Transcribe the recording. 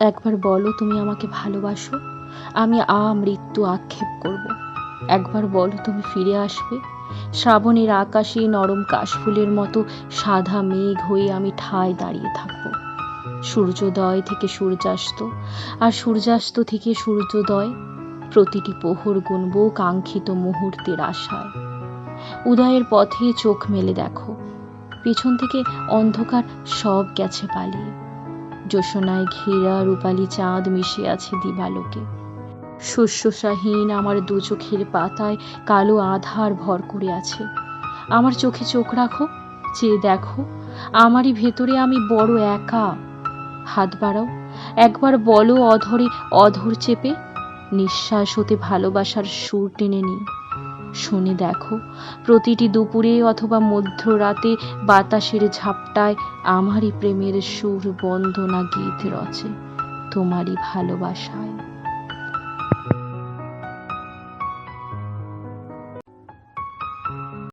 একবার বলো তুমি আমাকে ভালোবাসো, আমি আ মৃত্যু আক্ষেপ করব। একবার বলো তুমি ফিরে আসবে, শ্রাবণের আকাশে নরম কাশফুলের মতো সাদা মেঘ হয়ে আমি ঠায় দাঁড়িয়ে থাকব। সূর্যোদয় থেকে সূর্যাস্ত, আর সূর্যাস্ত থেকে সূর্যোদয় প্রতিটি প্রহর গুনব কাঙ্ক্ষিত মুহূর্তের আশায়। উদয়ের পথে চোখ মেলে দেখো, পেছন থেকে অন্ধকার সব গেছে পালিয়ে। জোসনায় ঘেরা রূপালি চাঁদ মিশে আছে দিবালোকে। শস্যশাহীন আমার দু চোখের পাতায় কালো আধার ভর করে আছে। আমার চোখে চোখ রাখো, চেয়ে দেখো, আমারই ভেতরে আমি বড় একা। হাত বাড়াও, একবার বলো অধরে অধর চেপে, নিঃশ্বাস হতে ভালোবাসার সুর টেনে নিই। শুনে দেখো, প্রতিটি দুপুরে অথবা মধ্যরাতে বাতাসের ঝাপটায় আমারই প্রেমের সুর বন্দনা গীত রচে তোমারই ভালোবাসায়।